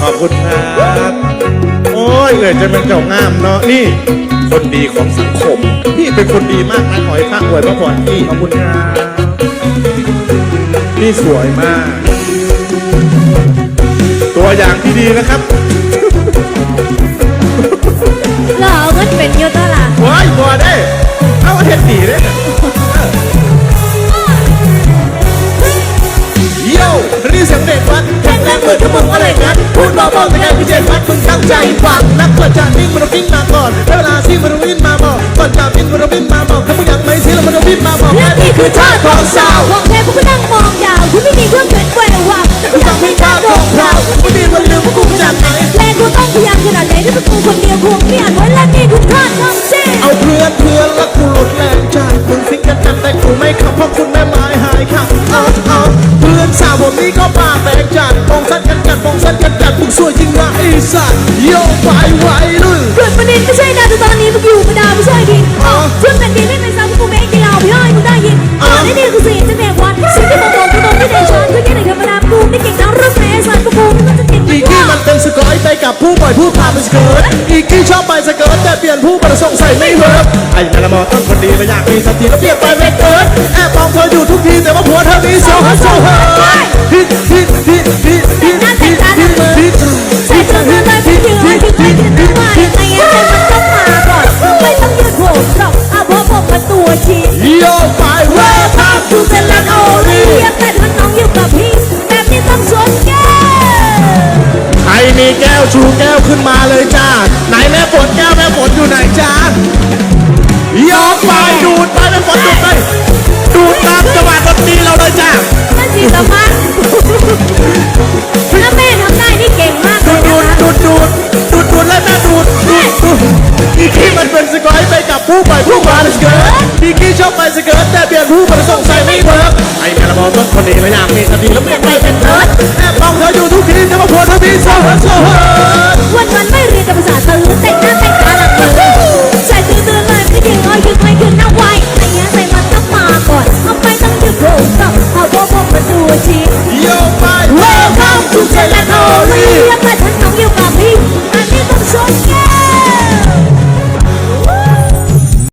ขอบคุณครับโอ้ยเอ่ยจะเป็นเจ้างามเนาะนี่ คนดีของสังคมพี่เป็นคนดีมากนะขอให้พระอวยพระพรพี่ขอบคุณครับนี่สวยมาก ตัวอย่างที่ดีนะครับเราเอาเงินเป็นอยูตัวละว้ายบัวได้ เอาเห็ดดีได้เนี่ย รงเหมือนขมึงอะไรกันพูดเบาๆแต่แกพี่เจนวัดมึงตั้งใจฟังนักเปิดจากนิ่งมันวิ่งมาก่อนได้เวลาที่มันวิ่งมาบอกก่อนจากนิ่งมันวิ่งมาบอกถ้ามึงยังไม่สิ้นแล้วมันวิ่งมาบอกและนี่คือท่าของสาวของแท้พวกกูนั่งมองยาวคุณไม่มีเครื่องเกินแหวววับกูฟังเพลงท่าของเราไม่มีวันลืมว่ากูจากไหนแรงกูต้องพยายามขนาดไหนถ้าเป็นกูคนเดียวคงไม่อาจไว้และนี่คือท่าทำเช่เอาเพื่อนเพื่อนแล้วกูหลุดแรงจากมึงฟิกกันกันแต่กูไม่ขับเพราะคุณแม่ไม้หายขับเอาเอาเพื่อนสาวผมนี่ก็ปากแตกจัดมอง ที่มันเป็นสกอยไปกับผู้ปล่อยผู้พาไปสเกิร์ตอีกที่ชอบไปสเกิร์ตแต่เปลี่ยนผู้ประสงค์ใส่ไม่เวิร์กไอ้แมละมอต้องคนดีไม่อยากมีสติแล้วเปลี่ยนไปเป็นเกิร์ดแอบมองเธออยู่ทุกทีแต่ว่าผัวเธอมีโซฮัสโซเฮิร์ฮิตฮิตฮิตฮิต แก้วชูแก้วขึ้นมาเลยจ้า ไหนแม่ฝนแก้วแม่ฝนอยู่ไหนจ้าโยกไปดูดไปแม่ฝนดูดไปดูดตามจังหวะดนตรีเราเลยจ้านั่นจีสมาร์ถ้าแม่ทำได้นี่เก่งมากเลดูยดดูนะดดูดดูดดูดแล้วแม่ดูดดูดดูดอีกที่มันเป็นสกอยไปกับผู้ปล่อยผู้มาสเกิร์ตอีกที่ชอบไปสเกิร์ตแต่เปลี่ยนผู้ประสงค์ใส่ไม่เวิร์กไอ้แม่ละมอต้นคนดีไม่อยากมีสติแล้วเปลี่ยนไปเป็นเอิร์ดแอ